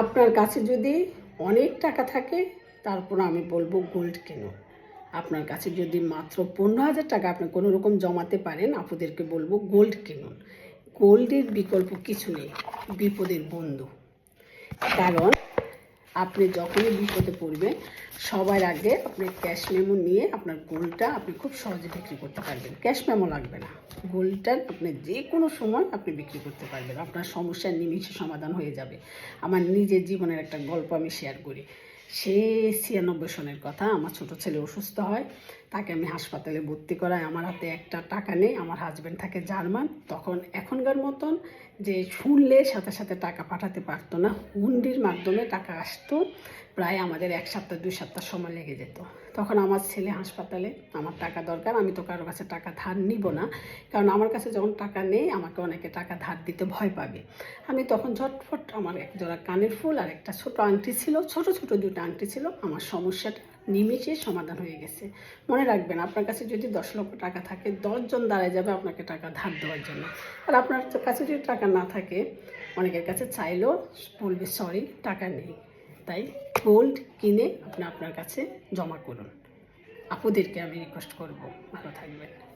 আপনার কাছে যদি অনেক টাকা থাকে, তারপর আমি বলব গোল্ড কিনুন আপনার কাছে যদি মাত্র পনেরো হাজার টাকা আপনি কোনো রকম জমাতে পারেন, আপুদেরকে বলব গোল্ড কিনুন গোল্ডের বিকল্প কিছু নেই, বিপদের বন্ধু। কারণ আপনি যখনই বিপদে পড়বেন, সবার আগে আপনি ক্যাশ মেমো নিয়ে আপনার গোলটা আপনি খুব সহজে বিক্রি করতে পারবেন। ক্যাশ মেমো লাগবে না। গোলটার আপনি যে কোনো সময় আপনি বিক্রি করতে পারবেন। আপনার সমস্যার নিমিষে সমাধান হয়ে যাবে। আমার নিজের জীবনের একটা গল্প আমি শেয়ার করি। সে ছিয়ানব্বই সনের কথা, আমার ছোট ছেলে অসুস্থ হয়, তাকে আমি হাসপাতালে ভর্তি করাই। আমার হাতে একটা টাকা নেই, আমার হাজব্যান্ড থাকে জার্মান। তখন এখনকার মতন যে শুনলে সাথে সাথে টাকা পাঠাতে পারতো না, হুন্ডির মাধ্যমে টাকা আসতো, প্রায় আমাদের এক সপ্তাহ, দুই সপ্তাহ সময় লেগে যেত। তখন আমার ছেলে হাসপাতালে, আমার টাকা দরকার, আমি তো কারও কাছে টাকা ধার নিব না, কারণ আমার কাছে যখন টাকা নেই, আমাকে অনেকে টাকা ধার দিতে ভয় পাবে। আমি তখন ঝটফট আমার এক জোড়া কানের ফুল আর একটা ছোট আংটি ছিল, ছোট ছোট দুটো আংটি ছিল, আমার সমস্যাটা নিমিষে সমাধান হয়ে গেছে। মনে রাখবেন, আপনার কাছে যদি দশ লক্ষ টাকা থাকে, দশজন দাঁড়ায় যাবে আপনাকে টাকা ধার দেওয়ার জন্য। আর আপনার কাছে যদি টাকা না থাকে, অনেকের কাছে চাইলেও বলবে, সরি, টাকা নেই। তাই গোল্ড কিনে আপনি আপনার কাছে জমা করুন। আপুদেরকে আমি রিকোয়েস্ট করব। ভালো থাকবেন।